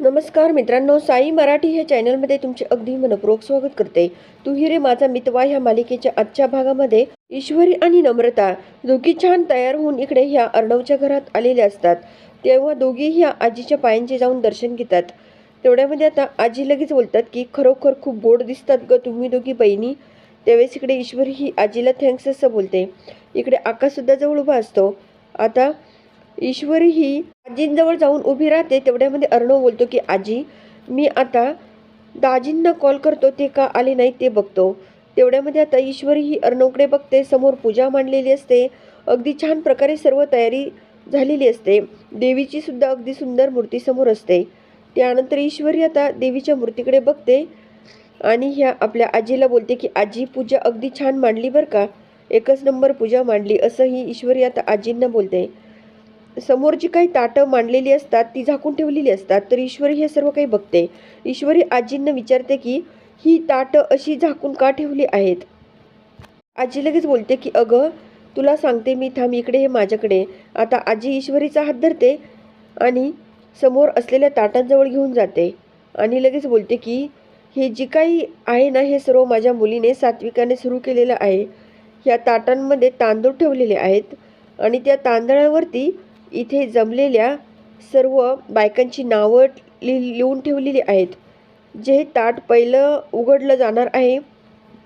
नमस्कार मित्रांनो साई मराठी ह्या चॅनलमध्ये तुमचे अगदी मनपूर्वक स्वागत करते. तू रे माझा मितवा ह्या मालिकेच्या आजच्या भागामध्ये ईश्वरी आणि नम्रता दोघी छान तयार होऊन इकडे ह्या अर्णवच्या घरात आलेल्या असतात. तेव्हा दोघी ह्या आजीच्या पायांचे जाऊन दर्शन घेतात. तेवढ्यामध्ये आता आजी लगेच बोलतात की खरोखर खूप गोड दिसतात ग तुम्ही दोघी बहिणी. त्यावेळेस इकडे ईश्वरी ही आजीला थँक्स असं बोलते. इकडे आकाशसुद्धा जवळ उभा असतो. आता ईश्वरी ही आजींजवळ जाऊन उभी राहते तेवढ्यामध्ये अर्णव बोलतो की आजी मी आता दाजींना कॉल करतो ते का आले नाही ते बघतो. तेवढ्यामध्ये आता ईश्वरी ही अर्णवकडे बघते समोर पूजा मांडलेली असते अगदी छान प्रकारे सर्व तयारी झालेली असते. देवीची सुद्धा अगदी सुंदर मूर्ती समोर असते. त्यानंतर ईश्वरी आता देवीच्या मूर्तीकडे बघते आणि ह्या आपल्या आजीला बोलते की आजी पूजा अगदी छान मांडली बरं का. एकच नंबर पूजा मांडली असंही ईश्वरी आता आजींना बोलते. समोर जी काही ताटं मांडलेली असतात ती झाकून ठेवलेली असतात तर ईश्वरी हे सर्व काही बघते. ईश्वरी आजींना विचारते की ही ताटं अशी झाकून का ठेवली आहेत? आजी लगेच बोलते की अगं तुला सांगते मी थांब इकडे हे माझ्याकडे. आता आजी ईश्वरीचा हात धरते आणि समोर असलेल्या ताटांजवळ घेऊन जाते. आणि लगेच बोलते की हे जी काही आहे ना हे सर्व माझ्या मुलीने सात्विकाने सुरू केलेलं आहे. ह्या ताटांमध्ये तांदूळ ठेवलेले आहेत आणि त्या तांदळावरती इथे जमलेल्या सर्व बायकांची नावं लि लिहून ठेवलेली आहेत. जे ताट पहिलं उघडलं जाणार आहे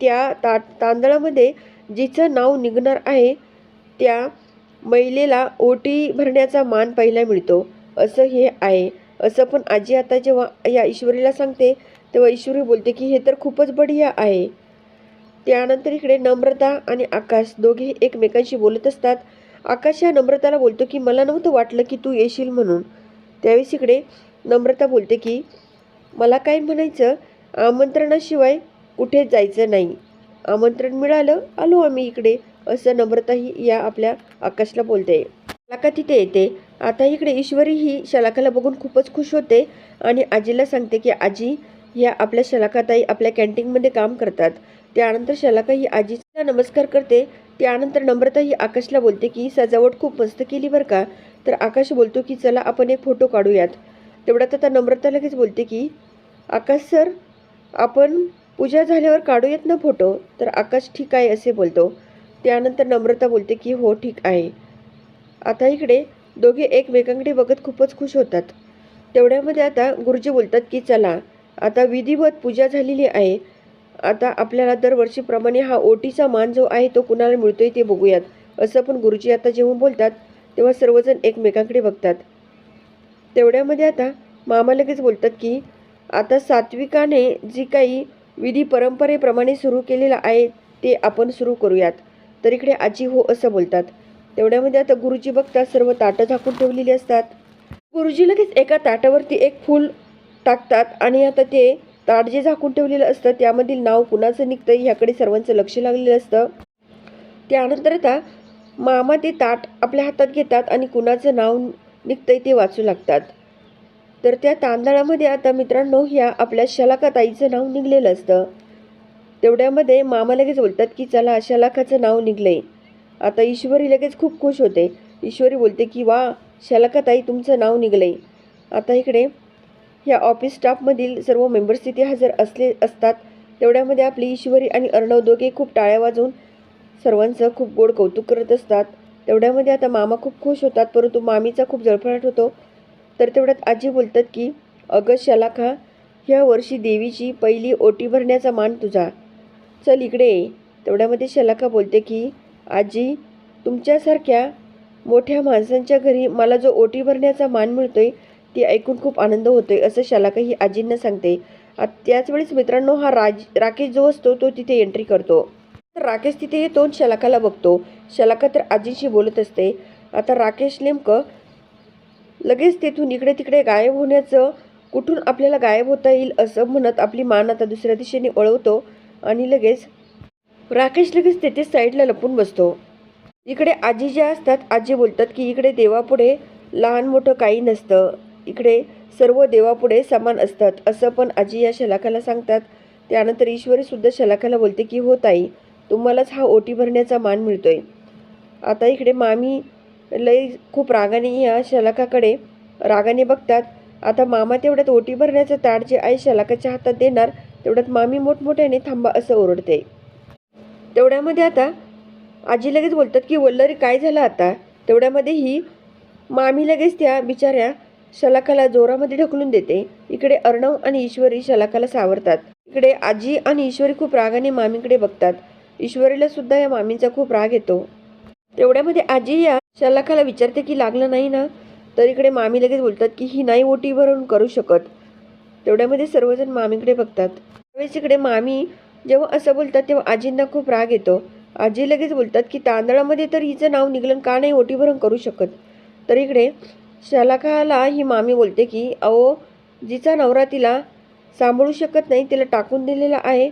त्या ताट तांदळामध्ये जिचं नाव निघणार आहे त्या महिलेला ओटी भरण्याचा मान पहिला मिळतो. असं हे आहे. असं पण आजी आता जेव्हा या ईश्वरीला सांगते तेव्हा ईश्वरी बोलते की हे तर खूपच बढिया आहे. त्यानंतर इकडे नम्रता आणि आकाश दोघे एकमेकांशी बोलत असतात. आकाश या नम्रताला बोलतो की मला नव्हतं वाटलं की तू येशील म्हणून. त्यावेळेस इकडे नम्रता बोलते की मला काय म्हणायचं आमंत्रणाशिवाय कुठे जायचं नाही. आमंत्रण मिळालं आलो आम्ही इकडे असं नम्रताही या आपल्या आकाशला बोलते. शलाका तिथे येते. आता इकडे ईश्वरी ही शलाकाला बघून खूपच खुश होते आणि आजीला सांगते की आजी ह्या आपल्या शलाकाताई आपल्या कॅन्टीनमध्ये काम करतात. त्यानंतर शलाका ही आजीचा नमस्कार करते त्यानंतर नम्रता ही आकाशला बोलते की सजावट खूप मस्त केली बरं का तर आकाश बोलतो की चला आपण एक फोटो काढूयात. तेवढ्यात आता नम्रता लगेच बोलते की आकाश सर आपण पूजा झाल्यावर काढूयात ना फोटो तर आकाश ठीक आहे असे बोलतो. त्यानंतर नम्रता बोलते की हो ठीक आहे. आता इकडे दोघे एकमेकांकडे बघत खूपच खुश होतात. तेवढ्यामध्ये आता गुरुजी बोलतात की चला आता विधिवत पूजा झालेली आहे. आता आपल्याला दरवर्षीप्रमाणे हा ओटीचा मान जो आहे तो कुणाला मिळतोय ते बघूयात. असं पण गुरुजी आता जेव्हा बोलतात तेव्हा सर्वजण एकमेकांकडे बघतात. तेवढ्यामध्ये आता मामा लगेच बोलतात की आता सात्विकाने जी काही विधी परंपरेप्रमाणे सुरू केलेला आहे ते आपण सुरू करूयात. तर इकडे आजी हो असं बोलतात. तेवढ्यामध्ये आता गुरुजी बघतात सर्व ताटं झाकून ठेवलेली असतात. गुरुजी लगेच एका ताटावरती एक फूल टाकतात आणि आता ते ताट जे झाकून ठेवलेलं असतं त्यामधील नाव कुणाचं निघतं ह्याकडे सर्वांचं लक्ष लागलेलं असतं. त्यानंतर आता मामा ते ताट आपल्या हातात घेतात आणि कुणाचं नाव निघतंय ते वाचू लागतात. तर त्या तांदळामध्ये आता मित्रांनो ह्या आपल्या शलाकाताईचं नाव निघलेलं असतं. तेवढ्यामध्ये मामा लगेच बोलतात की चला शलाखाचं नाव निघलंय. आता ईश्वरी लगेच खूप खुश होते. ईश्वरी बोलते की वा शलाकाताई तुमचं नाव निघलंय. आता इकडे ह्या ऑफिस स्टाफमधील सर्व मेंबर्स तिथे हजर असले असतात. तेवढ्यामध्ये आपली ईश्वरी आणि अर्णव दोघे खूप टाळ्या वाजवून सर्वांचं खूप गोड कौतुक करत असतात. तेवढ्यामध्ये आता मामा खूप खुश होतात परंतु मामीचा खूप जळफळाट होतो. तर तेवढ्यात आजी बोलतात की अगं शलाखा ह्या वर्षी देवीची पहिली ओटी भरण्याचा मान तुझा. चल इकडे तेवढ्यामध्ये शलाखा बोलते की आजी तुमच्यासारख्या मोठ्या माणसांच्या घरी मला जो ओटी भरण्याचा मान मिळतोय ती ऐकून खूप आनंद होतोय असं शलाका ही आजींना सांगते. आ- मित्रांनो हा राज राकेश जो असतो तो तिथे एंट्री करतो. तर राकेश तिथे येतो आणि शलाकाला बघतो. शलाका तर आजीशी बोलत असते. आता राकेश नेमकं लगेच तेथून इकडे तिकडे गायब होण्याचं कुठून आपल्याला गायब होता येईल असं म्हणत आपली मान आता दुसऱ्या दिशेने वळवतो आणि लगेच राकेश लगेच तेथे साईडला लपून बसतो. इकडे आजी ज्या असतात आजी बोलतात की इकडे देवापुढे लहान मोठं काही नसतं. इकडे सर्व देवापुढे समान असतात असं पण आजी या शलाखाला सांगतात. त्यानंतर ईश्वरीसुद्धा शलाखाला बोलते की हो ताई तुम्हालाच हा ओटी भरण्याचा मान मिळतोय. आता इकडे मामी लई खूप रागाने या शलाकाकडे रागाने बघतात. आता मामा तेवढ्यात ओटी भरण्याचं ताट जे आहे शलाकाच्या हातात देणार तेवढ्यात मामी मोठमोठ्याने थांबा असं ओरडते. तेवढ्यामध्ये आता आजी लगेच बोलतात की वल्लरी काय झालं आता? तेवढ्यामध्ये ही मामी लगेच त्या बिचाऱ्या शलाकाला जोरामध्ये ढकलून देते. इकडे अर्णव आणि ईश्वरी शलाकाला सावरतात. इकडे आजी आणि ईश्वरी खूप रागाने मामीकडे बघतात. ईश्वरीला सुद्धा या मामींचा खूप राग येतो. तेवढ्यामध्ये आजी या शलाकाला विचारते की लागलं नाही ना? तर इकडे मामी लगेच बोलतात की ही नाही ओटी भरून करू शकत. तेवढ्यामध्ये सर्वजण मामीकडे बघतात. त्यावेळेस इकडे मामी जेव्हा असं बोलतात तेव्हा आजींना खूप राग येतो. आजी लगेच बोलतात की तांदळामध्ये तर हिचं नाव निघलं का नाही ओटी भरून करू शकत? तर इकडे शलाकाला ही मामी बोलते की अहो जिचा नवरा तिला सांभाळू शकत नाही तिला टाकून दिलेला आहे.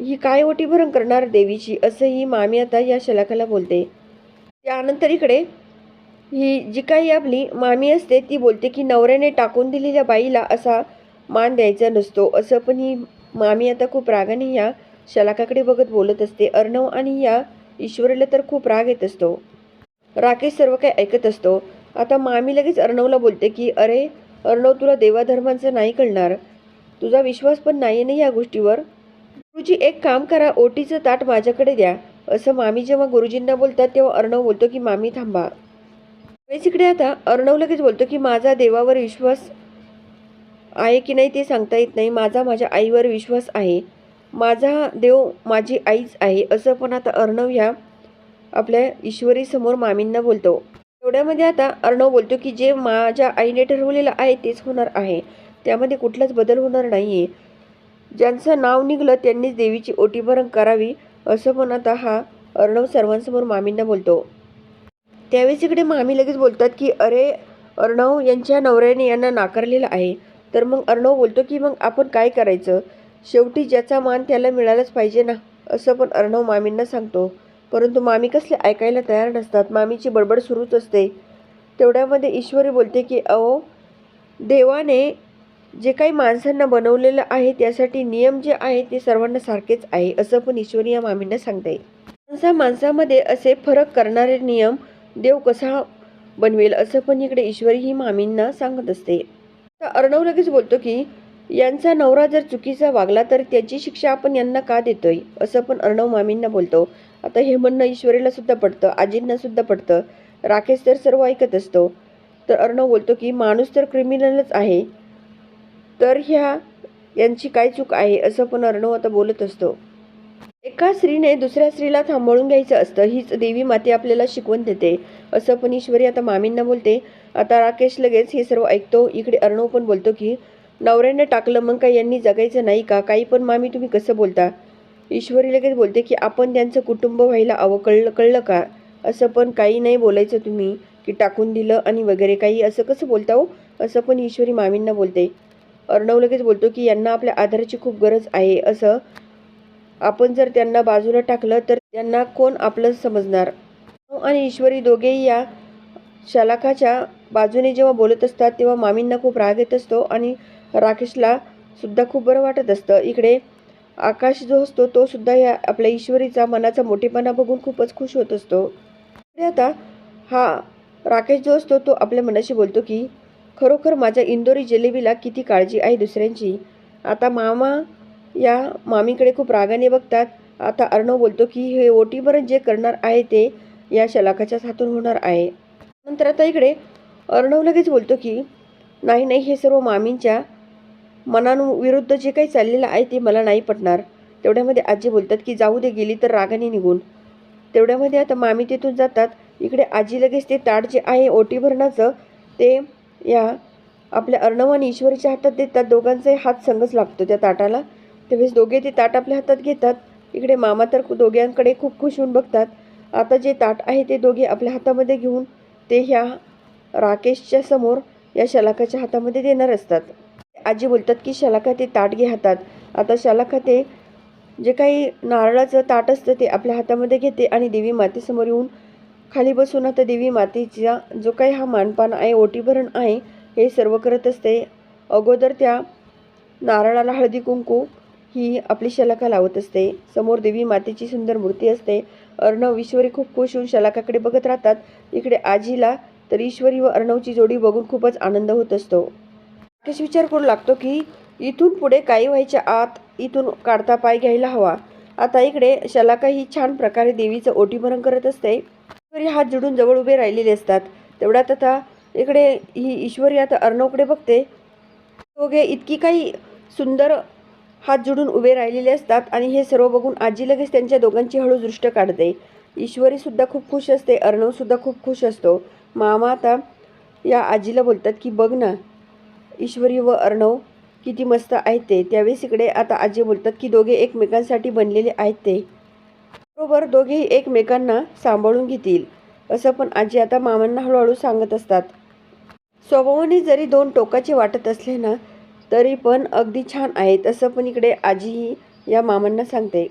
ही काय ओटी भरण करणार देवीची? असं ही मामी आता या शलाकाला बोलते. त्यानंतर इकडे ही जी काही आपली मामी असते ती बोलते की नवऱ्याने टाकून दिलेल्या बाईला असा मान द्यायचा नसतो. असं पण ही मामी आता खूप रागाने या शलाकाकडे बघत बोलत असते. अर्णव आणि या ईश्वरीला तर खूप राग येत असतो. राकेश सर्व काही ऐकत असतो. आता मामी लगेच अर्णवला बोलते की अरे अर्णव तुला देवाधर्मांचं नाही कळणार. तुझा विश्वास पण नाही ना या गोष्टीवर? गुरुजी एक काम करा ओटीचं ताट माझ्याकडे द्या. असं मामी जेव्हा गुरुजींना बोलतात तेव्हा अर्णव बोलतो की मामी थांबा. वेळेस इकडे आता अर्णव लगेच बोलतो की माझा देवावर विश्वास आहे की नाही ते सांगता येत नाही. माझा माझ्या आईवर विश्वास आहे. माझा देव माझी आईच आहे. असं पण आता अर्णव ह्या आपल्या ईश्वरीसमोर मामींना बोलतो. एवढ्यामध्ये आता अर्णव बोलतो की जे माझ्या आईने ठरवलेलं आहे तेच होणार आहे. त्यामध्ये कुठलाच बदल होणार नाही आहे ज्यांचं नाव निघलं त्यांनीच देवीची ओटी भरण करावी असं पण आता हा अर्णव सर्वांसमोर मामींना बोलतो. त्यावेळेस इकडे मामी लगेच बोलतात की अरे अर्णव यांच्या नवऱ्याने यांना नाकारलेलं आहे. तर मग अर्णव बोलतो की मग आपण काय करायचं? शेवटी ज्याचा मान त्याला मिळालाच पाहिजे ना? असं पण अर्णव मामींना सांगतो. परंतु मामी कसले ऐकायला तयार नसतात. मामीची बडबड सुरूच असते. तेवढ्यामध्ये ईश्वरी बोलते की अहो देवाने जे काही माणसांना बनवलेलं आहे त्यासाठी नियम जे आहे ते सर्वांना सारखेच आहे असं पण ईश्वरी या मामींना सांगते. माणसा माणसामध्ये असे फरक करणारे नियम देव कसा बनवेल असं पण इकडे ईश्वरी ही मामींना सांगत असते. तर अर्णव लगेच बोलतो की यांचा नवरा जर चुकीचा वागला तर त्याची शिक्षा आपण यांना का देतोय? असं पण अर्णव मामींना बोलतो. आता हे म्हणणं ईश्वरीला सुद्धा पडतं आजींना सुद्धा पडतं राकेश तर सर्व ऐकत असतो. तर अर्णव बोलतो की माणूस तर क्रिमिनलच आहे. तर ह्या यांची काय चूक आहे? असं पण अर्णव आता बोलत असतो. एका स्त्रीने दुसऱ्या स्त्रीला थांबवून घ्यायचं असतं हीच देवी माते आपल्याला शिकवण देते. असं पण ईश्वरी आता मामींना बोलते. आता राकेश लगेच हे सर्व ऐकतो. इकडे अर्णव पण बोलतो की नवऱ्याने टाकलं मग काय यांनी जगायचं नाही का? काही पण मामी तुम्ही कसं बोलता? ईश्वरी लगेच बोलते की आपण त्यांचं कुटुंब व्हायला हवं कळलं कळलं का? असं पण काही नाही बोलायचं तुम्ही की टाकून दिलं आणि वगैरे काही. असं कसं बोलता हो? असं पण ईश्वरी मामींना बोलते. अर्णव लगेच बोलतो की यांना आपल्या आधाराची खूप गरज आहे. असं आपण जर त्यांना बाजूला टाकलं तर त्यांना कोण आपलं समजणार? आणि ईश्वरी दोघेही या शलाखाच्या बाजूने जेव्हा बोलत असतात तेव्हा मामींना खूप राग येत असतो आणि राकेशला सुद्धा खूप बरं वाटत असतं. इकडे आकाश जो असतो तो सुद्धा या आपल्या ईश्वरीचा मनाचा मोठेपणा बघून खूपच खुश होत असतो. आता हा राकेश जो असतो तो आपल्या मनाशी बोलतो की खरोखर माझ्या इंदोरी जिलेबीला किती काळजी आहे दुसऱ्यांची? आता मामा या मामीकडे खूप रागाने बघतात. आता अर्णव बोलतो की हे ओटीभरण जे करणार आहे ते या शलाकाच्याच हातून होणार आहे. नंतर आता इकडे अर्णव लगेच बोलतो की नाही नाही हे सर्व मामींच्या मनाविरुद्ध जे काही चाललेलं आहे ते मला नाही पटणार. तेवढ्यामध्ये आजी बोलतात की जाऊ दे गेली तर रागाने निघून. तेवढ्यामध्ये आता मामी तिथून जातात. इकडे आजी लगेच ते ताट जे आहे ओटी भरणाचं ते या आपल्या अर्णव आणि ईश्वरीच्या हातात देतात. दोघांचाही हात संगच लागतो त्या ताटाला. त्यावेळेस दोघे ते ताट आपल्या हातात घेतात. इकडे मामा तर दोघांकडे खूप खुश होऊन बघतात. आता जे ताट आहे ते दोघे आपल्या हातामध्ये घेऊन ते ह्या राकेशच्या समोर या शलाकाच्या हातामध्ये देणार असतात. आजी बोलतात की शलाका ते ताट घे हातात. आता शलाका ते जे काही नारळाचं ताट असतं ते आपल्या हातामध्ये घेते आणि देवी मातेसमोर येऊन खाली बसून आता देवी मातेचा जो काही हा मानपान आहे ओटीभरण आहे हे सर्व करत असते. अगोदर त्या नारळाला हळदी कुंकू ही आपली शलाखा लावत असते. समोर देवी मातेची सुंदर मूर्ती असते. अर्णव ईश्वरी खूप खुश होऊन शलाखाकडे बघत राहतात. इकडे आजीला तर ईश्वरी व अर्णवची जोडी बघून खूपच आनंद होत असतो. नक्कीच विचार करू लागतो की इथून पुढे काही व्हायच्या आत इथून काढता पाय घ्यायला हवा. आता इकडे शलाका ही छान प्रकारे देवीचं ओटीभरण करत असते. ईश्वरी हात जोडून जवळ उभे राहिलेले असतात. तेवढ्यात आता इकडे ही ईश्वरी आता अर्णवकडे बघते. दोघे इतकी काही सुंदर हात जोडून उभे राहिलेले असतात आणि हे सर्व बघून आजी लगेच त्यांच्या दोघांची हळू दृष्ट काढते. ईश्वरीसुद्धा खूप खुश असते. अर्णवसुद्धा खूप खुश असतो. मामा आता या आजीला बोलतात की बघ ना ईश्वरी व अर्णव किती मस्त आहेत ते. त्यावेळेस इकडे आता आजी बोलतात की दोघे एकमेकांसाठी बनलेले आहेत ते. बरोबर दोघेही एकमेकांना सांभाळून घेतील. असं पण आजी आता मामांना हळूहळू सांगत असतात. स्वभावाने जरी दोन टोकाचे वाटत असले ना तरी पण अगदी छान आहेत असं पण इकडे आजीही या मामांना सांगते.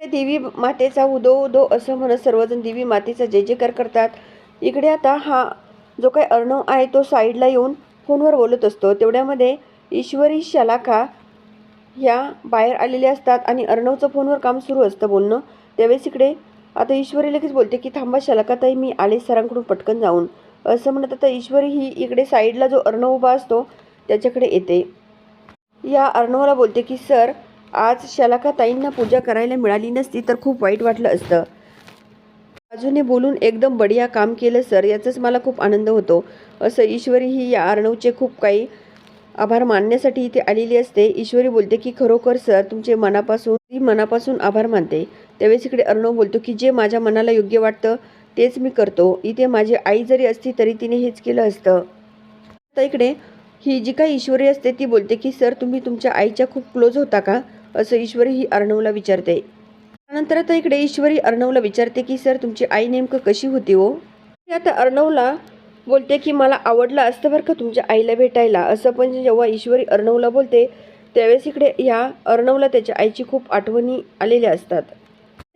देवी मातेचा उदो उदो असं म्हणत सर्वजण देवी मातेचा जय जयकार करतात. इकडे आता हा जो काही अर्णव आहे तो साईडला येऊन फोनवर बोलत असतो. तेवढ्यामध्ये ईश्वरी शलाखा ह्या बाहेर आलेल्या असतात आणि अर्णवचं फोनवर काम सुरू असतं बोलणं. त्यावेळेस इकडे आता ईश्वरी लगेच बोलते की थांबा शलाकाताई मी आले सरांकडून पटकन जाऊन. असं म्हणत आता ईश्वरी ही इकडे साईडला जो अर्णव उभा असतो त्याच्याकडे येते. या अर्णवला बोलते की सर आज शलाखाताईंना पूजा करायला मिळाली नसती तर खूप वाईट वाटलं असतं. बाजूने बोलून एकदम बढिया काम केलं सर. याचाच मला खूप आनंद होतो. असं ईश्वरी ही या अर्णवचे खूप काही आभार मानण्यासाठी इथे आलेली असते. ईश्वरी बोलते की खरोखर सर तुमचे मनापासून ती मनापासून आभार मानते. त्यावेळेस इकडे अर्णव बोलतो की जे माझ्या मनाला योग्य वाटतं तेच मी करतो. इथे माझी आई जरी असती तरी तिने हेच केलं असतं. आता इकडे ही जी काही ईश्वरी असते ती बोलते की सर तुम्ही तुमच्या आईच्या खूप क्लोज होता का? असं ईश्वरी ही अर्णवला विचारते. त्यानंतर आता इकडे ईश्वरी अर्णवला विचारते की सर तुमची आई नेमकं कशी होती हो? आता अर्णवला बोलते की मला आवडलं असतं बरं का तुमच्या आईला भेटायला. असं पण जेव्हा ईश्वरी अर्णवला बोलते त्यावेळेस इकडे ह्या अर्णवला त्याच्या आईची खूप आठवणी आलेल्या असतात.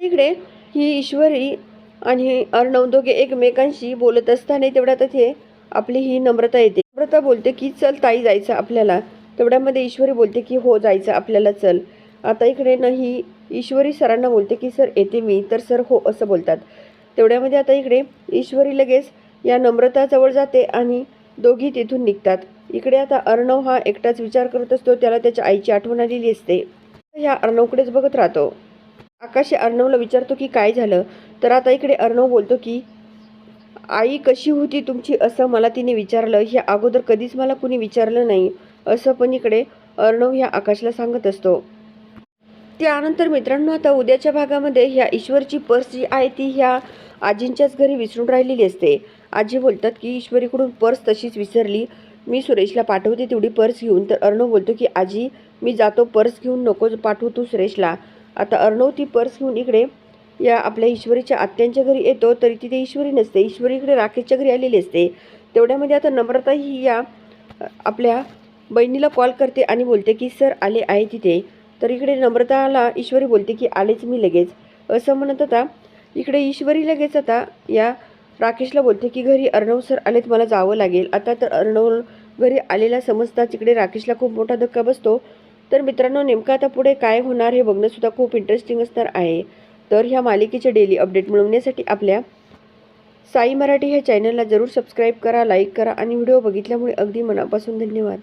इकडे ही ईश्वरी आणि अर्णव दोघे एकमेकांशी बोलत असताना तेवढ्या तिथे आपली ही नम्रता येते. नम्रता बोलते की चल ताई जायचं आपल्याला. तेवढ्यामध्ये ईश्वरी बोलते की हो जायचं आपल्याला चल. आता इकडे ना ही ईश्वरी सरांना बोलते की सर येते मी. तर सर हो असं बोलतात. तेवढ्यामध्ये आता इकडे ईश्वरी लगेच या नम्रताजवळ जाते आणि दोघी तिथून निघतात. इकडे आता अर्णव हा एकटाच विचार करत असतो. त्याला त्याच्या आईची आठवण आलेली असते. ह्या अर्णवकडेच बघत राहतो. आकाश अर्णवला विचारतो की काय झालं? तर आता इकडे अर्णव बोलतो की आई कशी होती तुमची असं मला तिने विचारलं. हे अगोदर कधीच मला कुणी विचारलं नाही. असं पण इकडे अर्णव ह्या आकाशला सांगत असतो. त्यानंतर मित्रांनो आता उद्याच्या भागामध्ये ह्या ईश्वरची पर्स जी आहे ती ह्या आजींच्याच घरी विसरून राहिलेली असते. आजी बोलतात की ईश्वरीकडून पर्स तशीच विसरली. मी सुरेशला पाठवते तेवढी पर्स घेऊन. तर अर्णव बोलतो की आजी मी जातो पर्स घेऊन नको पाठवू तू सुरेशला. आता अर्णव ती पर्स घेऊन इकडे या आपल्या ईश्वरीच्या आत्यांच्या घरी येतो. तरी तिथे ईश्वरी नसते. ईश्वरी इकडे राकेशच्या घरी आलेली असते. तेवढ्यामध्ये आता नम्रता ही या आपल्या बहिणीला कॉल करते आणि बोलते की सर आले आहे तिथे. तर इकडे नम्रताला ईश्वरी बोलते की आलेच मी लगेच. असं म्हणत आता इकडे ईश्वरी लगेच आता या राकेशला बोलते की घरी अर्णव सर आलेत मला जावं लागेल. आता तर अर्णव घरी आलेला समजताच इकडे राकेशला खूप मोठा धक्का बसतो. तर मित्रांनो नेमकं आता पुढे काय होणार हे बघणंसुद्धा खूप इंटरेस्टिंग असणार आहे. तर ह्या मालिकेचे डेली अपडेट मिळवण्यासाठी आपल्या साई मराठी ह्या चॅनलला जरूर सबस्क्राईब करा लाईक करा आणि व्हिडिओ बघितल्यामुळे अगदी मनापासून धन्यवाद.